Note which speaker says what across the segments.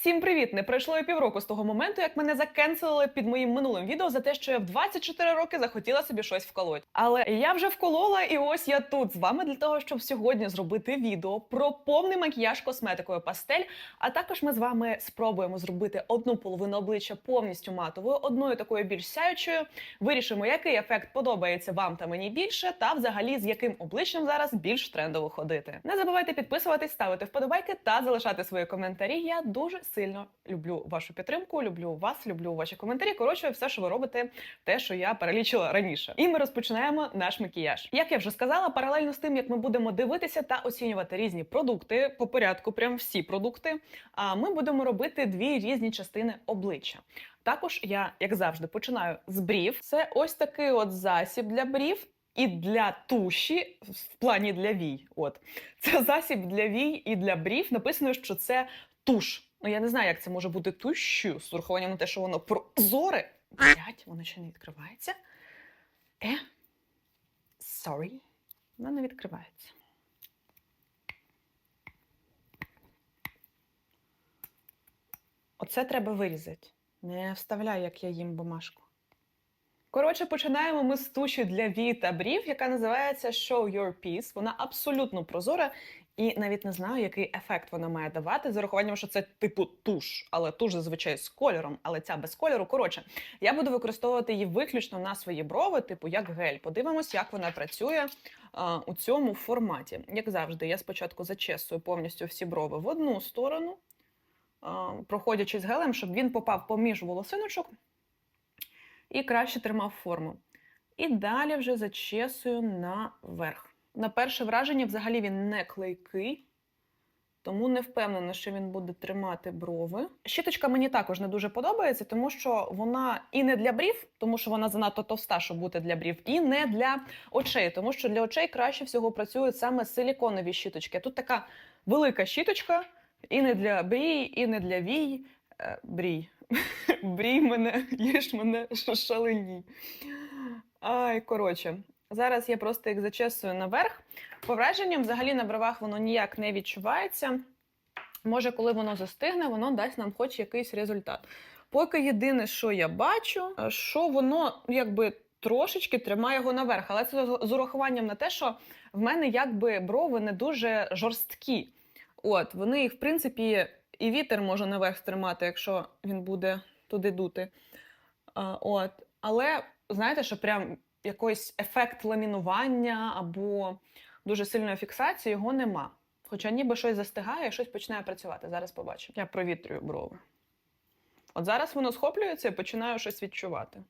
Speaker 1: Всім привіт! Не пройшло і півроку з того моменту, як мене закенселили під моїм минулим відео за те, що я в 24 роки захотіла собі щось вколоть. Але я вже вколола, і ось я тут з вами для того, щоб сьогодні зробити відео про повний макіяж косметикою пастель. А також ми з вами спробуємо зробити одну половину обличчя повністю матовою, одною такою більш сяючою. Вирішимо, який ефект подобається вам та мені більше, та взагалі з яким обличчям зараз більш трендово ходити. Не забувайте підписуватись, ставити вподобайки та залишати свої коментарі. Я дуже сильно люблю вашу підтримку, люблю вас, люблю ваші коментарі. Коротше, все, що ви робите, те, що я перелічила раніше. І ми розпочинаємо наш макіяж. Як я вже сказала, паралельно з тим, як ми будемо дивитися та оцінювати різні продукти по порядку, прям всі продукти. А ми будемо робити дві різні частини обличчя. Також я, як завжди, починаю з брів. Це ось такий от засіб для брів. І для туші в плані для вій. От це засіб для вій і для брів. Написано, що це туш. Ну я не знаю, як це може бути тушю з урахуванням на те, що воно прозоре. Блять, воно ще не відкривається. Е? Sorry. Воно не відкривається. Оце треба вирізати. Не вставляй, як я їм бумажку. Коротше, починаємо ми з туші для вій та брів, яка називається Show Your Piece. Вона абсолютно прозора і навіть не знаю, який ефект вона має давати, з урахуванням, що це типу туш, але туш зазвичай з кольором, але ця без кольору. Коротше, я буду використовувати її виключно на свої брови, типу як гель. Подивимось, як вона працює а, у цьому форматі. Як завжди, я спочатку зачесую повністю всі брови в одну сторону, а, проходячи з гелем, щоб він попав поміж волосиночок і краще тримав форму. І далі вже зачесую наверх. На перше враження, взагалі, він не клейкий, тому не впевнена, що він буде тримати брови. Щіточка мені також не дуже подобається, тому що вона і не для брів, тому що вона занадто товста, щоб бути для брів, і не для очей, тому що для очей краще всього працюють саме силіконові щіточки. Тут така велика щіточка, і не для брій, і не для вій. Е, брій. Брій мене, їж мене, шалені. Ай, коротше. Зараз я просто їх зачесую наверх. По враженням, взагалі на бровах воно ніяк не відчувається. Може, коли воно застигне, воно дасть нам хоч якийсь результат. Поки єдине, що я бачу, що воно якби трошечки тримає його наверх. Але це з урахуванням на те, що в мене якби брови не дуже жорсткі. От, вони в принципі, і вітер може наверх тримати, якщо він буде туди дути. От. Але знаєте, що прям якийсь ефект ламінування або дуже сильної фіксації його нема. Хоча ніби щось застигає, щось починає працювати. Зараз побачимо. Я провітрюю брови. От зараз воно схоплюється і починаю щось відчувати.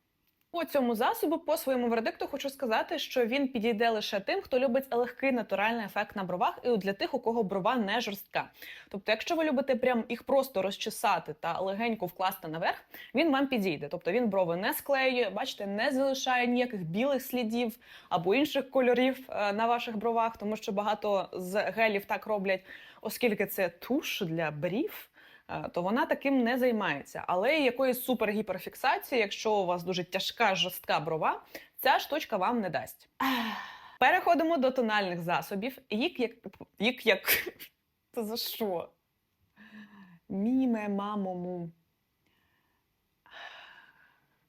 Speaker 1: По цьому засобу, по своєму вердикту, хочу сказати, що він підійде лише тим, хто любить легкий натуральний ефект на бровах, і для тих, у кого брова не жорстка. Тобто, якщо ви любите прям їх просто розчесати та легенько вкласти наверх, він вам підійде. Тобто він брови не склеює, бачите, не залишає ніяких білих слідів або інших кольорів е, на ваших бровах, тому що багато з гелів так роблять, оскільки це туш для брів. Е, то вона таким не займається. Але якоїсь супергіперфіксації, якщо у вас дуже тяжка жорстка брова, ця штучка вам не дасть. Переходимо до тональних засобів. Їх як їх як це за що? Міме, мамому.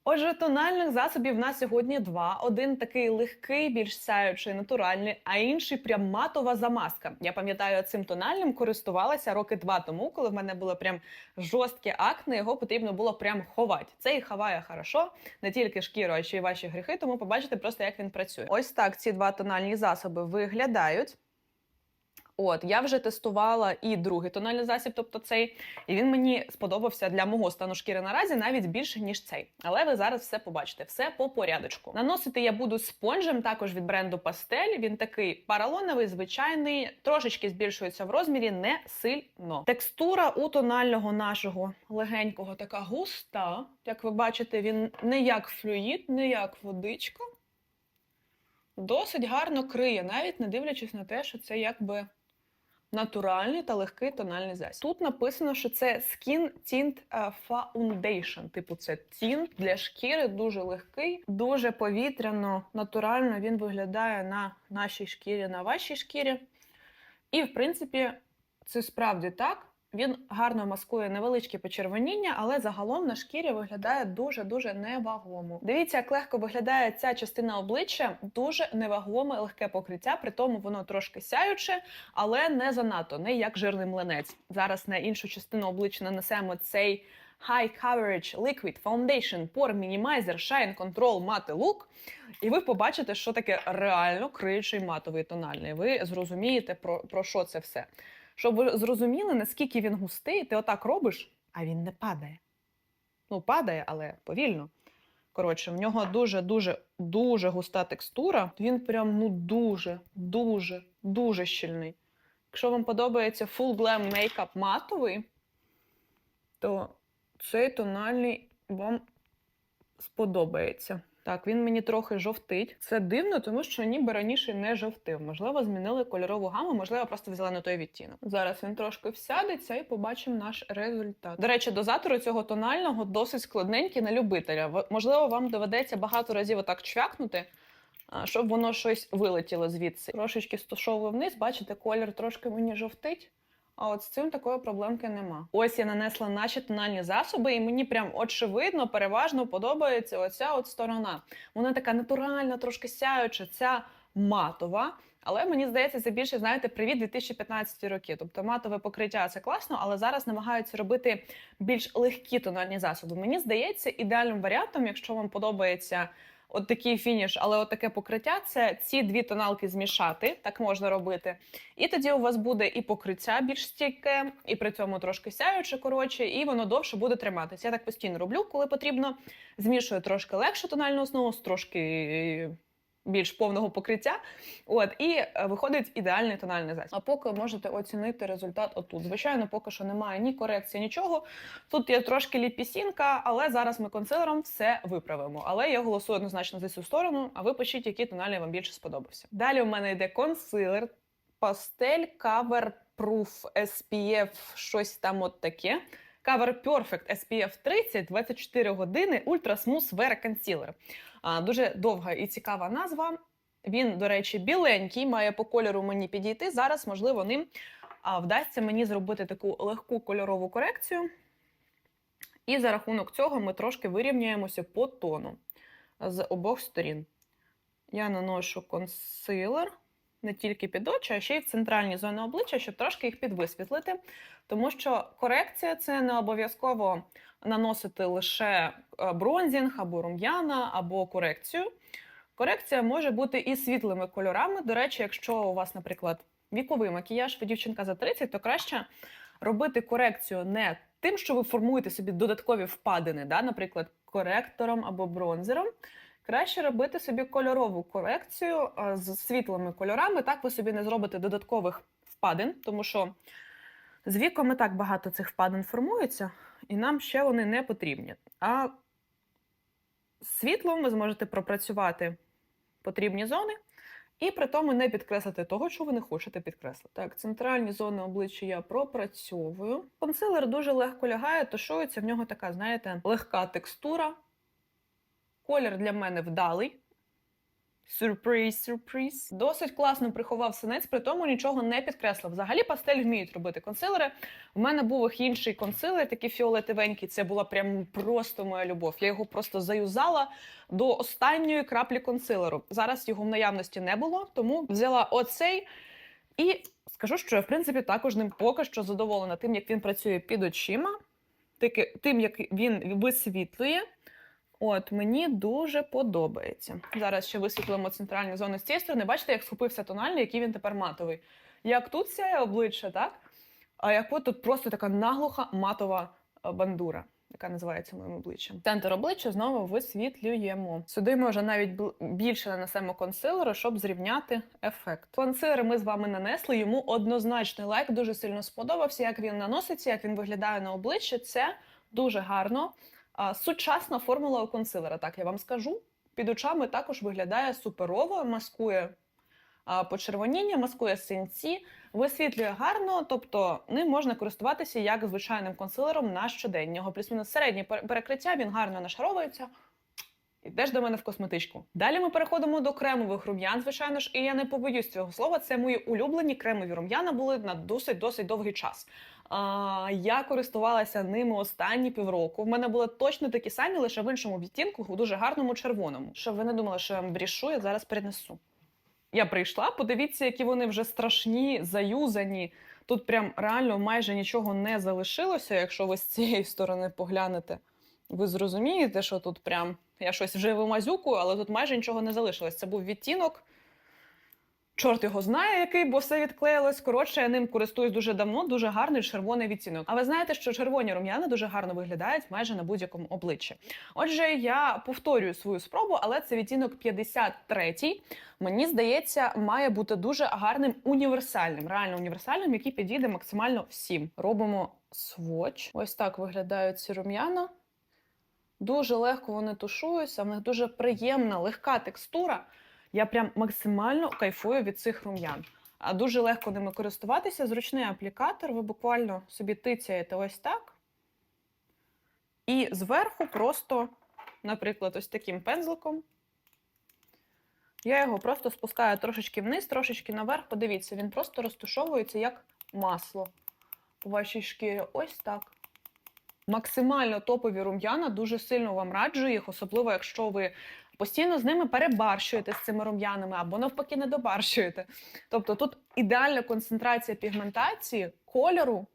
Speaker 1: Отже, тональних засобів на сьогодні два. Один такий легкий, більш сяючий, натуральний, а інший прям матова замазка. Я пам'ятаю, цим тональним користувалася роки два тому, коли в мене було прям жорстке акне, його потрібно було прям ховати. Це і ховає хорошо, не тільки шкіру, а ще й ваші гріхи, тому побачите просто, як він працює. Ось так ці два тональні засоби виглядають. От, я вже тестувала і другий тональний засіб, тобто цей, і він мені сподобався для мого стану шкіри наразі навіть більше, ніж цей. Але ви зараз все побачите, все по порядочку. Наносити я буду спонжем, також від бренду Пастель. Він такий паралоновий, звичайний, трошечки збільшується в розмірі, не сильно. Текстура у тонального нашого легенького така густа. Як ви бачите, він не як флюїд, не як водичка. Досить гарно криє, навіть не дивлячись на те, що це якби натуральний та легкий тональний засіб. Тут написано, що це Skin Tint е, Foundation. Типу, це тінт для шкіри, дуже легкий, дуже повітряно, натурально він виглядає на нашій шкірі, на вашій шкірі. І, в принципі, це справді так. Він гарно маскує невеличкі почервоніння, але загалом на шкірі виглядає дуже-дуже невагомо. Дивіться, як легко виглядає ця частина обличчя, дуже невагоме легке покриття, при тому воно трошки сяюче, але не занадто, не як жирний млинець. Зараз на іншу частину обличчя нанесемо цей High Coverage Liquid Foundation Pore Minimizer Shine Control Matte Look. І ви побачите, що таке реально криючий матовий тональний. Ви зрозумієте, про, про що це все. Щоб ви зрозуміли, наскільки він густий, ти отак робиш, а він не падає. Ну, падає, але повільно. Коротше, в нього дуже-дуже дуже густа текстура. Він прям ну дуже, дуже, дуже щільний. Якщо вам подобається Full Glam Makeup матовий, то цей тональний вам сподобається. Так, він мені трохи жовтить. Це дивно, тому що ніби раніше не жовтив. Можливо, змінили кольорову гаму, можливо, просто взяли не той відтінок. Зараз він трошки всядеться і побачимо наш результат. До речі, дозатор цього тонального досить складненький на любителя. Можливо, вам доведеться багато разів отак чвякнути, щоб воно щось вилетіло звідси. Трошечки стушовую вниз, бачите, колір трошки мені жовтить. А от з цим такої проблемки нема. Ось я нанесла наші тональні засоби, і мені прям очевидно, переважно подобається оця от сторона. Вона така натуральна, трошки сяюча, ця матова. Але мені здається, це більше, знаєте, привіт 2015 роки. Тобто матове покриття це класно, але зараз намагаються робити більш легкі тональні засоби. Мені здається, ідеальним варіантом, якщо вам подобається от такий фініш, але от таке покриття, це ці дві тоналки змішати. Так можна робити. І тоді у вас буде і покриття більш стійке, і при цьому трошки сяюче, коротше, і воно довше буде триматися. Я так постійно роблю, коли потрібно. Змішую трошки легшу тональну основу з трошки більш повного покриття. От, і е, виходить ідеальний тональний засіб. А поки можете оцінити результат отут. Звичайно, поки що немає ні корекції, нічого. Тут є трошки ліпісінка, але зараз ми консилером все виправимо. Але я голосую однозначно за цю сторону, а ви пишіть, який тональний вам більше сподобався. Далі у мене йде консилер, пастель, Cover Proof SPF, щось там от таке. Cover Perfect SPF 30 24 години Ultra Smooth Wear Concealer. Дуже довга і цікава назва. Він, до речі, біленький, має по кольору мені підійти. Зараз, можливо, ним вдасться мені зробити таку легку кольорову корекцію. І за рахунок цього ми трошки вирівняємося по тону з обох сторін. Я наношу консилер не тільки під очі, а ще й в центральні зони обличчя, щоб трошки їх підвисвітлити. Тому що корекція це не обов'язково наносити лише е, бронзінг або рум'яна, або корекцію. Корекція може бути і світлими кольорами. До речі, якщо у вас, наприклад, віковий макіяж, ви дівчинка за 30, то краще робити корекцію не тим, що ви формуєте собі додаткові впадини, да, наприклад, коректором або бронзером. Краще робити собі кольорову корекцію з світлими кольорами. Так ви собі не зробите додаткових впадин, тому що з віком і так багато цих впадин формується, і нам ще вони не потрібні. А з світлом ви зможете пропрацювати потрібні зони, і при тому не підкреслити того, що ви не хочете підкреслити. Так, центральні зони обличчя я пропрацьовую. Консилер дуже легко лягає, тушується, в нього така, знаєте, легка текстура. Колір для мене вдалий. Сюрприз, сюрприз. Досить класно приховав синець, при тому нічого не підкреслив. Взагалі пастель вміють робити консилери. У мене був інший консилер, такий фіолетовенький. Це була прям просто моя любов. Я його просто заюзала до останньої краплі консилеру. Зараз його в наявності не було, тому взяла оцей і скажу, що я в принципі також ним поки що задоволена тим, як він працює під очима, тим, як він висвітлює. От мені дуже подобається. Зараз ще висвітлимо центральні зони з цієї сторони. Бачите, як схопився тональний, який він тепер матовий. Як тут сяє обличчя, так? А як от тут просто така наглуха матова е, бандура, яка називається моїм обличчям. Центр обличчя знову висвітлюємо. Сюди ми вже навіть більше нанесемо консилеру, щоб зрівняти ефект. Консилер ми з вами нанесли. Йому однозначний лайк дуже сильно сподобався. Як він наноситься, як він виглядає на обличчі. Це дуже гарно. Сучасна формула у консилера, так я вам скажу. Під очами також виглядає суперово, маскує почервоніння, маскує синці, висвітлює гарно, тобто ним можна користуватися як звичайним консилером на щодень. У нього плюс-мінус середнє перекриття, він гарно нашаровується. Ідеш до мене в косметичку. Далі ми переходимо до кремових рум'ян, звичайно ж, і я не побоюсь цього слова. Це мої улюблені кремові рум'яна були на досить досить довгий час. А, я користувалася ними останні півроку. В мене були точно такі самі, лише в іншому відтінку, в дуже гарному червоному. Щоб ви не думали, що я вам брішу, я зараз перенесу. Я прийшла, подивіться, які вони вже страшні, заюзані. Тут прям реально майже нічого не залишилося. Якщо ви з цієї сторони поглянете, ви зрозумієте, що тут прям я щось вже вимазюкую, але тут майже нічого не залишилось. Це був відтінок. Чорт його знає, який, бо все відклеїлось. Коротше, я ним користуюсь дуже давно, дуже гарний червоний відтінок. А ви знаєте, що червоні рум'яна дуже гарно виглядають майже на будь-якому обличчі. Отже, я повторюю свою спробу, але це відтінок 53-й. Мені здається, має бути дуже гарним універсальним, реально універсальним, який підійде максимально всім. Робимо сводч. Ось так виглядають ці рум'яна. Дуже легко вони тушуються, в них дуже приємна, легка текстура. Я прям максимально кайфую від цих рум'ян. А дуже легко ними користуватися. Зручний аплікатор. Ви буквально собі тицяєте ось так. І зверху просто, наприклад, ось таким пензликом. Я його просто спускаю трошечки вниз, трошечки наверх. Подивіться, він просто розтушовується як масло у вашій шкірі. Ось так. Максимально топові рум'яна, дуже сильно вам раджу їх, особливо якщо ви постійно з ними перебарщуєте з цими рум'янами або навпаки не добарщуєте. Тобто тут ідеальна концентрація пігментації, кольору,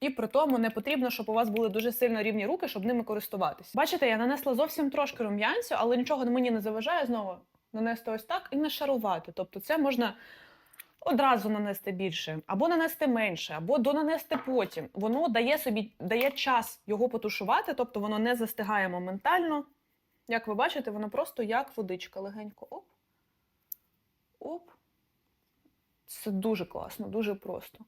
Speaker 1: і при тому не потрібно, щоб у вас були дуже сильно рівні руки, щоб ними користуватися. Бачите, я нанесла зовсім трошки рум'янцю, але нічого мені не заважає знову нанести ось так і не шарувати. Тобто, це можна. Одразу нанести більше, або нанести менше, або донанести потім. Воно дає собі дає час його потушувати, тобто воно не застигає моментально. Як ви бачите, воно просто як водичка легенько. Оп. Оп. Це дуже класно, дуже просто.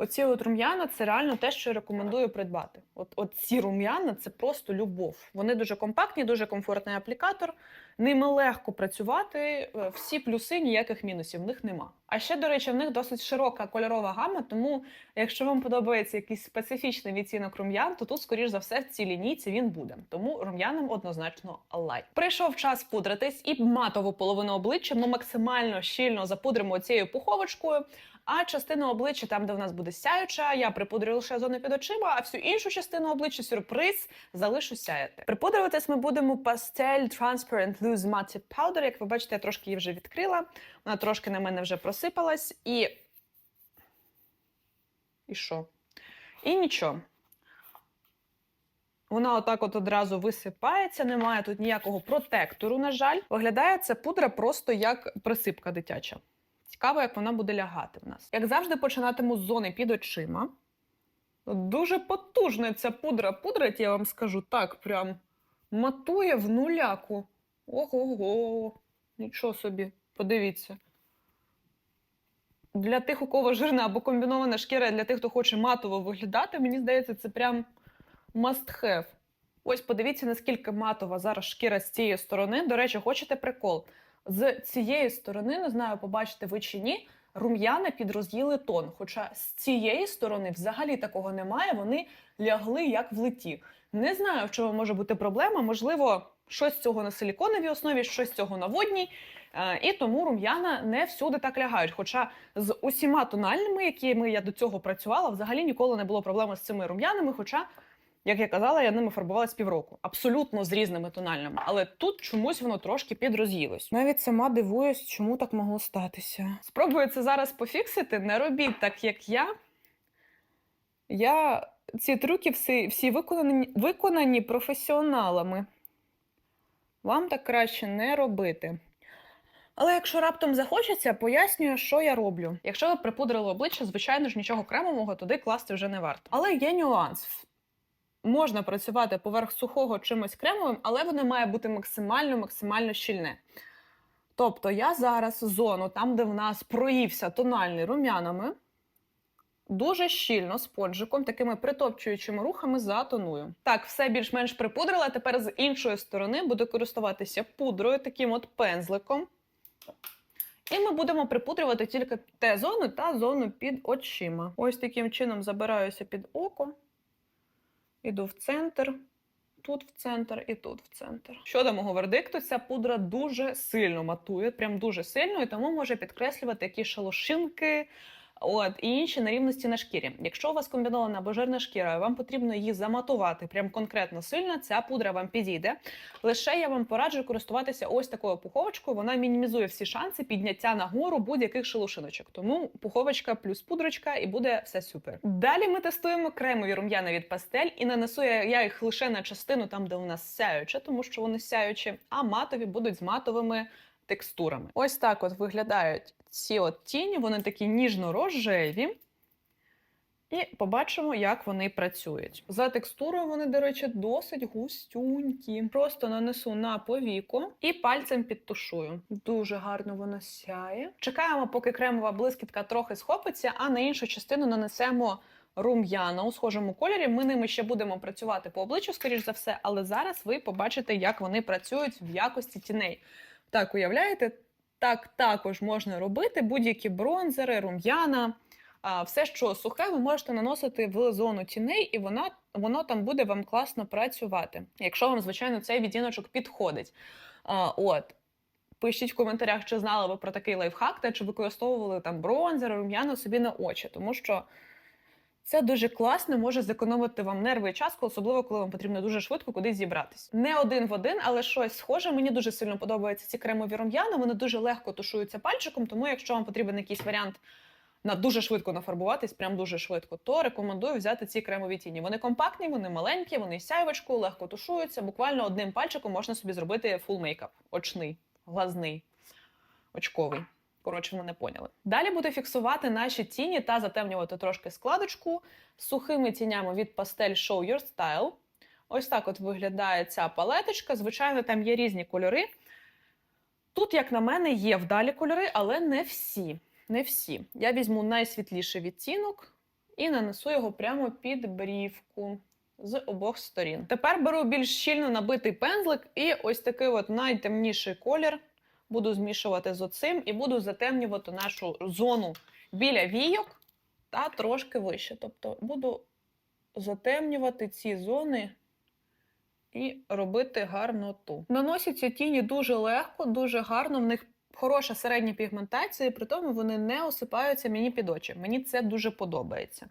Speaker 1: Оці от рум'яна це реально те, що я рекомендую придбати. От, от ці рум'яна це просто любов. Вони дуже компактні, дуже комфортний аплікатор. Ними легко працювати. е, Всі плюси, ніяких мінусів в них нема. А ще, до речі, в них досить широка кольорова гама, тому якщо вам подобається якийсь специфічний відтінок рум'ян, то тут, скоріш за все, в цій лінійці він буде. Тому рум'янам однозначно лайк. Прийшов час пудритись, і матову половину обличчя ми максимально щільно запудримо цією пуховочкою. А частину обличчя, там, де в нас буде сяюча, я припудрю лише зону під очима, а всю іншу частину обличчя сюрприз залишу сяяти. Припудрюватись ми будемо Pastel Transparent Loose Matte Powder. Як ви бачите, я трошки її вже відкрила. Вона трошки на мене вже просипалась. І. І що? І нічого. Вона отак от одразу висипається, немає тут ніякого протектору, на жаль. Виглядає ця пудра просто як присипка дитяча. Цікаво, як вона буде лягати в нас. Як завжди, починатиму з зони під очима. Дуже потужна ця пудра пудрить, я вам скажу так, прям матує в нуляку. Ого-го. Нічого собі, подивіться. Для тих, у кого жирна або комбінована шкіра, для тих, хто хоче матово виглядати, мені здається, це прям must have. Ось подивіться, наскільки матова зараз шкіра з цієї сторони. До речі, хочете прикол? З цієї сторони, не знаю, побачите ви чи ні, рум'яна підроз'їли тон. Хоча з цієї сторони взагалі такого немає, вони лягли як влиті. Не знаю, в чому може бути проблема. Можливо, щось з цього на силіконовій основі, щось з цього на водній. Е, І тому рум'яна не всюди так лягають. Хоча з усіма тональними, якими я до цього працювала, взагалі ніколи не було проблеми з цими рум'янами. Хоча, як я казала, я ними фарбувалась півроку, абсолютно з різними тональними. Але тут чомусь воно трошки підроз'їлось. Навіть сама дивуюсь, чому так могло статися. Спробую це зараз пофіксити. Не робіть так, як я. Я ці трюки всі, всі виконані, виконані професіоналами. Вам так краще не робити. Але якщо раптом захочеться, пояснюю, що я роблю. Якщо ви припудрили обличчя, звичайно ж нічого кремового туди класти вже не варто. Але є нюанс. Можна працювати поверх сухого чимось кремовим, але воно має бути максимально максимально щільне. Тобто я зараз зону, там, де в нас проївся тональний рум'янами, дуже щільно спонжиком, такими притопчуючими рухами затоную. Так, все більш-менш припудрила. Тепер з іншої сторони буду користуватися пудрою, таким от пензликом. І ми будемо припудрювати тільки те зону та зону під очима. Ось таким чином забираюся під око, іду в центр, тут в центр і тут в центр. Щодо мого вердикту, ця пудра дуже сильно матує, прям дуже сильно, і тому може підкреслювати якісь шалошинки, От і інші нерівності на шкірі. Якщо у вас комбінована або жирна шкіра, вам потрібно її заматувати прям конкретно сильно, ця пудра вам підійде. Лише я вам пораджу користуватися ось такою пуховочкою. Вона мінімізує всі шанси підняття нагору будь-яких шелушиночок. Тому пуховочка плюс пудрочка, і буде все супер. Далі ми тестуємо кремові рум'яна від пастель, і нанесу я, їх лише на частину там, де у нас сяюче, тому що вони сяючі, а матові будуть з матовими текстурами. Ось так от виглядають ці от тіні, вони такі ніжно-рожеві. І побачимо, як вони працюють. За текстурою вони, до речі, досить густюнькі. Просто нанесу на повіку і пальцем підтушую. Дуже гарно воно сяє. Чекаємо, поки кремова блискітка трохи схопиться, а на іншу частину нанесемо рум'яна у схожому кольорі. Ми ними ще будемо працювати по обличчю, скоріш за все, але зараз ви побачите, як вони працюють в якості тіней. Так, уявляєте? Так також можна робити будь-які бронзери, рум'яна. Все, що сухе, ви можете наносити в зону тіней, і вона, воно там буде вам класно працювати. Якщо вам, звичайно, цей відтіночок підходить. От. Пишіть в коментарях, чи знали ви про такий лайфхак, та чи використовували там бронзер, рум'яна собі на очі, тому що це дуже класно, може зекономити вам нерви і час, особливо коли вам потрібно дуже швидко кудись зібратись. Не один в один, але щось схоже. Мені дуже сильно подобаються ці кремові рум'яна. Вони дуже легко тушуються пальчиком, тому якщо вам потрібен якийсь варіант на дуже швидко нафарбуватись, прям дуже швидко, то рекомендую взяти ці кремові тіні. Вони компактні, вони маленькі, вони з сяйвочкою, легко тушуються. Буквально одним пальчиком можна собі зробити фул мейкап. Очний, глазний, очковий. Коротше, ви не поняли. Далі буду фіксувати наші тіні та затемнювати трошки складочку сухими тінями від Pastel Show Your Style. Ось так от виглядає ця палеточка. Звичайно, там є різні кольори. Тут, як на мене, є вдалі кольори, але не всі. Не всі. Я візьму найсвітліший відтінок і нанесу його прямо під брівку з обох сторін. Тепер беру більш щільно набитий пензлик і ось такий от найтемніший колір буду змішувати з оцим і буду затемнювати нашу зону біля війок та трошки вище. Тобто буду затемнювати ці зони і робити гарноту. Наносяться тіні дуже легко, дуже гарно. В них хороша середня пігментація, при тому вони не осипаються мені під очі. Мені це дуже подобається.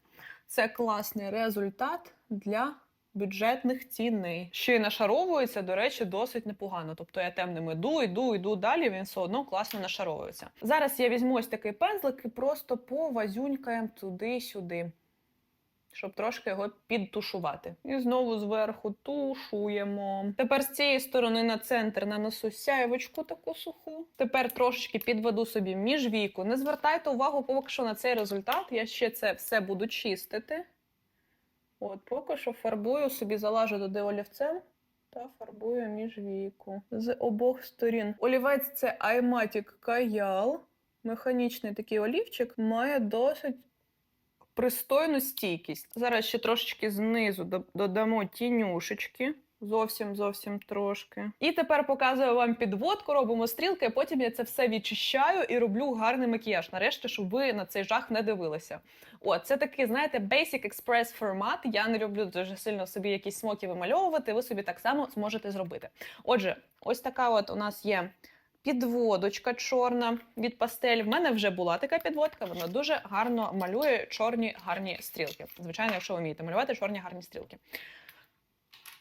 Speaker 1: Це класний результат для бюджетних ціней. Ще й нашаровується, до речі, досить непогано. Тобто я темним іду, йду, йду далі, він все одно класно нашаровується. Зараз я візьму ось такий пензлик і просто повазюнькаємо туди-сюди. Щоб трошки його підтушувати. І знову зверху тушуємо. Тепер з цієї сторони на центр нанесу сяєвочку таку суху. Тепер трошечки підведу собі міжвійку. Не звертайте увагу поки що на цей результат. Я ще це все буду чистити. От, поки що фарбую собі, залажу туди олівцем та фарбую міжвійку з обох сторін. Олівець це iMatic Каял. Механічний такий олівчик має досить пристойну стійкість. Зараз ще трошечки знизу додамо тінюшечки. Зовсім зовсім трошки. І тепер показую вам підводку, робимо стрілки, а потім я це все відчищаю і роблю гарний макіяж. Нарешті, щоб ви на цей жах не дивилися. О, це такий, знаєте, basic express формат. Я не люблю дуже сильно собі якісь смоки вимальовувати. Ви собі так само зможете зробити. Отже, ось така от у нас є підводочка чорна від пастель. В мене вже була така підводка. Вона дуже гарно малює чорні гарні стрілки. Звичайно, якщо ви вмієте малювати чорні гарні стрілки.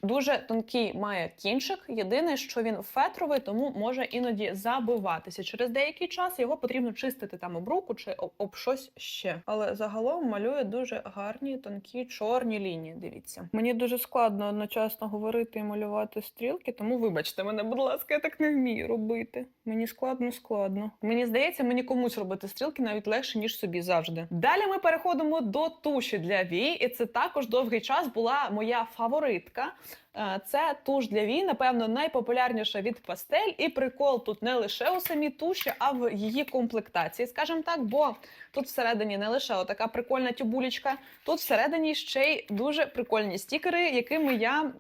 Speaker 1: Дуже тонкий має кінчик. Єдине, що він фетровий, тому може іноді забиватися. Через деякий час його потрібно чистити там об руку чи об, об щось ще. Але загалом малює дуже гарні тонкі чорні лінії. Дивіться, мені дуже складно одночасно говорити і малювати стрілки, тому вибачте мене, будь ласка, я так не вмію робити. Мені складно, складно. Мені здається, мені комусь робити стрілки навіть легше ніж собі завжди. Далі ми переходимо до туші для вій, і це також довгий час була моя фаворитка. Це туш для вій, напевно, найпопулярніша від пастель. І прикол тут не лише у самій туші, а в її комплектації, скажімо так, бо тут всередині не лише отака прикольна тюбулечка, тут всередині ще й дуже прикольні стікери, якими я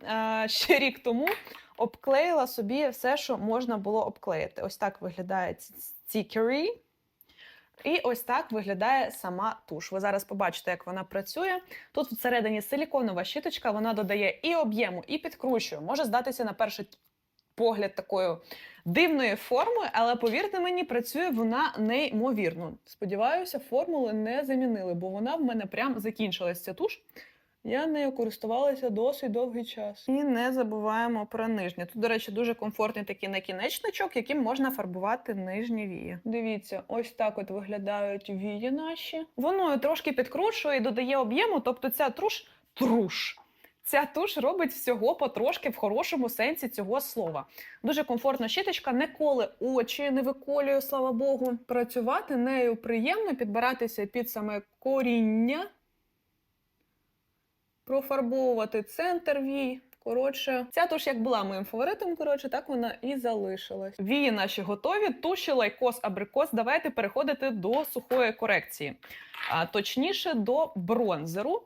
Speaker 1: е, ще рік тому обклеїла собі все, що можна було обклеїти. Ось так виглядає стікери. І ось так виглядає сама туш. Ви зараз побачите, як вона працює. Тут всередині силіконова щіточка, вона додає і об'єму, і підкручує. Може здатися на перший погляд такою дивною формою, але повірте мені, працює вона неймовірно. Сподіваюся, формули не замінили, бо вона в мене прям закінчилась ця туш. Я нею користувалася досить довгий час. І не забуваємо про нижнє. Тут, до речі, дуже комфортний такий накінечничок, яким можна фарбувати нижні вії. Дивіться, ось так от виглядають вії наші. Воно трошки підкручує і додає об'єму, тобто ця труш труш. Ця туш робить всього потрошки в хорошому сенсі цього слова. Дуже комфортна щіточка, не коле очі, не виколює, слава Богу. Працювати нею приємно, підбиратися під саме коріння профарбовувати центр вій. Коротше, ця туш як була моїм фаворитом, коротше, так вона і залишилась. Вії наші готові. Туші лайкос абрикос. Давайте переходити до сухої корекції. А точніше, до бронзеру.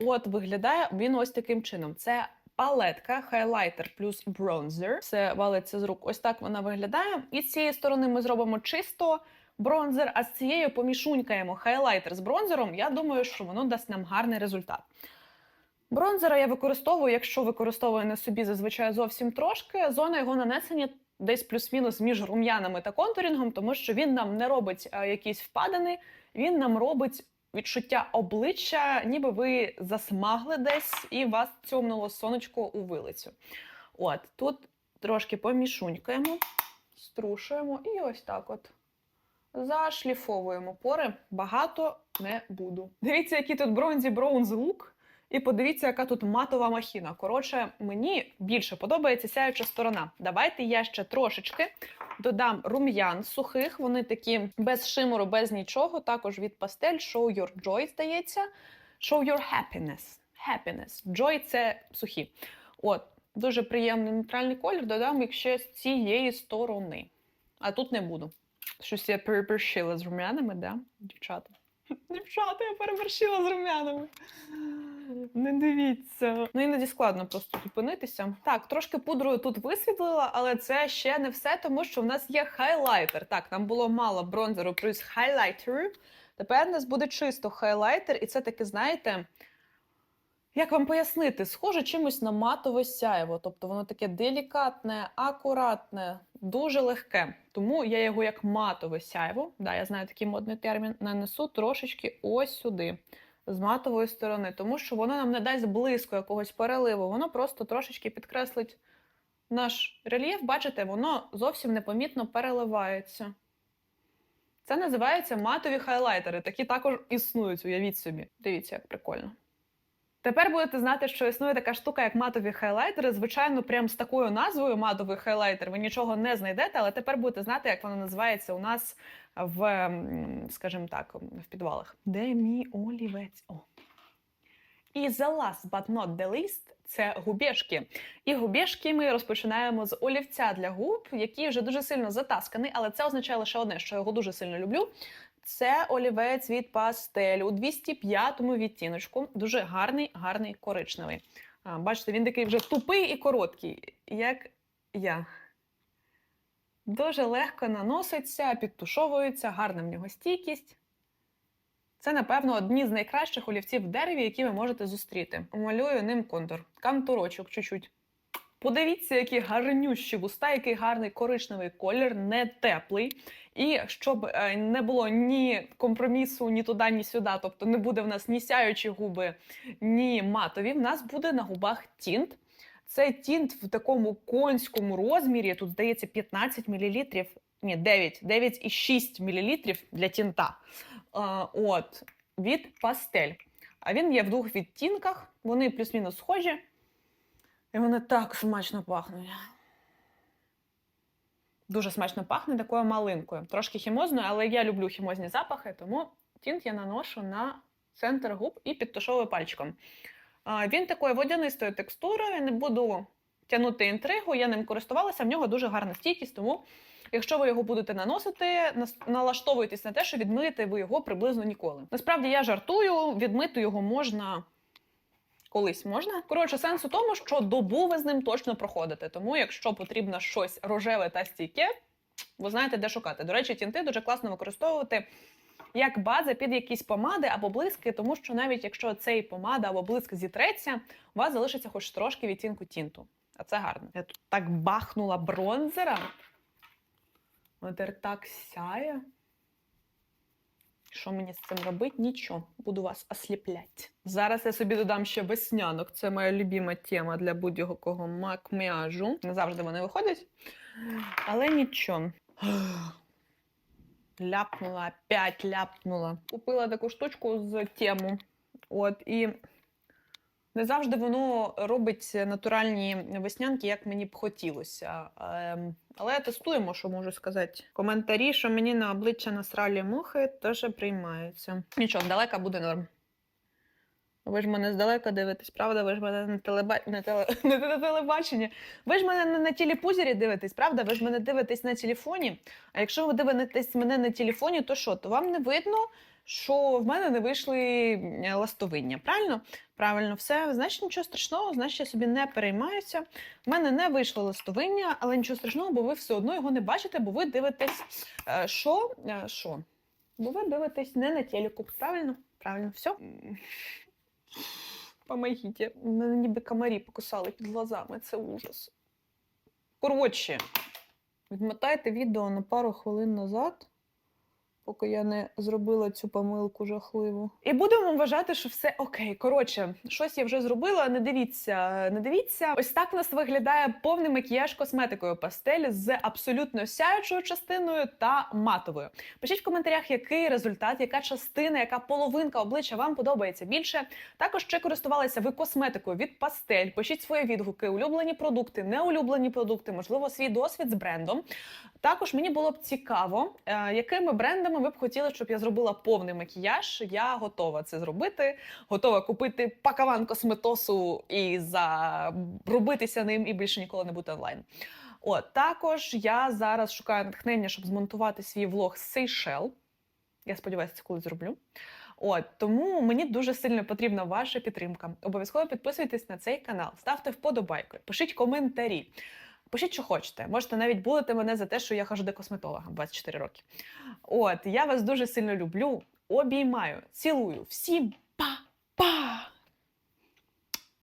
Speaker 1: От виглядає він ось таким чином. Це палетка, хайлайтер плюс бронзер. Це валиться з рук. Ось так вона виглядає. І з цієї сторони ми зробимо чисто бронзер, а з цією помішунькаємо хайлайтер з бронзером. Я думаю, що воно дасть нам гарний результат. Бронзера я використовую, якщо використовую на собі зазвичай зовсім трошки. Зона його нанесення десь плюс-мінус між рум'янами та контурінгом, тому що він нам не робить якісь впадини, він нам робить відчуття обличчя, ніби ви засмагли десь і вас цьомнуло сонечко у вилицю. От тут трошки помішунькаємо, струшуємо і ось так от. Зашліфовуємо пори, багато не буду. Дивіться, який тут бронзі броунз лук. І подивіться, яка тут матова махіна. Коротше, мені більше подобається сяюча сторона. Давайте я ще трошечки додам рум'ян сухих. Вони такі без шимору, без нічого. Також від пастель Show Your Joy, здається. Show Your Happiness. Happiness. Joy – це сухі. От, дуже приємний нейтральний колір. Додам їх ще з цієї сторони. А тут не буду. Щось я переборщила з рум'янами, да, дівчата? Дівчата, я переборщила з рум'янами. Не дивіться. Ну іноді складно просто зупинитися. Так, трошки пудрою тут висвітлила, але це ще не все, тому що в нас є хайлайтер. Так, нам було мало бронзеру плюс хайлайтеру. Тепер у нас буде чисто хайлайтер, і це таки, знаєте, як вам пояснити, схоже чимось на матове сяєво. Тобто воно таке делікатне, акуратне, дуже легке. Тому я його як матове сяйво, да, я знаю такий модний термін, нанесу трошечки ось сюди, з матової сторони, тому що воно нам не дасть близько якогось переливу, воно просто трошечки підкреслить наш рельєф. Бачите, воно зовсім непомітно переливається. Це називається матові хайлайтери. Такі також існують, уявіть собі. Дивіться, як прикольно. Тепер будете знати, що існує така штука, як матові хайлайтери. Звичайно, прям з такою назвою матовий хайлайтер ви нічого не знайдете, але тепер будете знати, як воно називається у нас в, скажімо так, в підвалах. Де мій олівець? О. І the last but not the least – це губєшки. І губєшки ми розпочинаємо з олівця для губ, який вже дуже сильно затасканий, але це означає лише одне, що я його дуже сильно люблю. Це олівець від пастель у 205-му відтіночку. Дуже гарний, гарний коричневий. А, бачите, він такий вже тупий і короткий, як я. Дуже легко наноситься, підтушовується, гарна в нього стійкість. Це, напевно, одні з найкращих олівців в дереві, які ви можете зустріти. Малюю ним контур. Кантурочок чуть-чуть. Подивіться, які гарнющі вуста, який гарний коричневий колір, не теплий. І щоб е, не було ні компромісу, ні туди, ні сюди. Тобто не буде в нас ні сяючі губи, ні матові. В нас буде на губах тінт. Це тінт в такому конському розмірі. Тут здається 15 мл, ні, 9, 9,6 мл для тінта. От, від пастель. А він є в двох відтінках, вони плюс-мінус схожі. І вони так смачно пахнуть. Дуже смачно пахне такою малинкою. Трошки хімозною, але я люблю хімозні запахи, тому тінт я наношу на центр губ і підтушовую пальчиком. Він такої водянистої текстури, не буду тягнути інтригу, я ним користувалася, в нього дуже гарна стійкість, тому якщо ви його будете наносити, налаштовуйтесь на те, що відмиєте ви його приблизно ніколи. Насправді я жартую, відмити його можна колись можна. Коротше, сенс у тому, що добу ви з ним точно проходите. Тому, якщо потрібно щось рожеве та стійке, ви знаєте, де шукати. До речі, тінти дуже класно використовувати як база під якісь помади або блиски, тому що навіть якщо цей помада або блиск зітреться, у вас залишиться хоч трошки відтінку тінту. А це гарно. Я тут так бахнула бронзера. Вона так сяє. Що мені з цим робити? Нічого, буду вас осліплять. Зараз я собі додам ще веснянок. Це моя любима тема для будь-якого макміажу. Не завжди вони виходять. Але нічого. Ляпнула, опять ляпнула. Купила таку штучку з тему. От, і не завжди воно робить натуральні веснянки, як мені б хотілося. Ем, але тестуємо, що можу сказати. Коментарі, що мені на обличчя насралі мухи, теж приймаються. Нічого, далека буде норм. Ви ж мене здалека дивитесь, правда? Ви ж мене на, телеба... на, теле... на телебаченні. Ви ж мене не на телепузері дивитесь, правда? Ви ж мене дивитесь на телефоні. А якщо ви дивитесь мене на телефоні, то що? То вам не видно, що в мене не вийшли е, ластовиння. Правильно? Правильно, все. Значить, нічого страшного, значить, я собі не переймаюся. В мене не вийшло ластовиння, але нічого страшного, бо ви все одно його не бачите, бо ви дивитесь, е, що? Е, Що? Бо ви дивитесь не на телеку. Правильно? Правильно, все. Помогите. Мене ніби комарі покусали під глазами. Це ужас. Коротше, відмотайте відео на пару хвилин назад, поки я не зробила цю помилку жахливу. І будемо вважати, що все окей. Коротше, щось я вже зробила. Не дивіться, не дивіться. Ось так у нас виглядає повний макіяж косметикою пастель з абсолютно сяючою частиною та матовою. Пишіть в коментарях, який результат, яка частина, яка половинка обличчя вам подобається більше. Також чи користувалися ви косметикою від пастель. Пишіть свої відгуки, улюблені продукти, неулюблені продукти, можливо, свій досвід з брендом. Також мені було б цікаво, е, якими брендами ви б хотіли, щоб я зробила повний макіяж. Я готова це зробити, готова купити пакаван косметосу і заробитися ним і більше ніколи не бути онлайн. От також я зараз шукаю натхнення, щоб змонтувати свій влог з Сейшел. Я сподіваюся, це колись зроблю. От тому мені дуже сильно потрібна ваша підтримка. Обов'язково підписуйтесь на цей канал, ставте вподобайки, пишіть коментарі. Пишіть, що хочете. Можете навіть булити мене за те, що я хожу до косметолога 24 роки. От, я вас дуже сильно люблю, обіймаю, цілую. Всім па-па!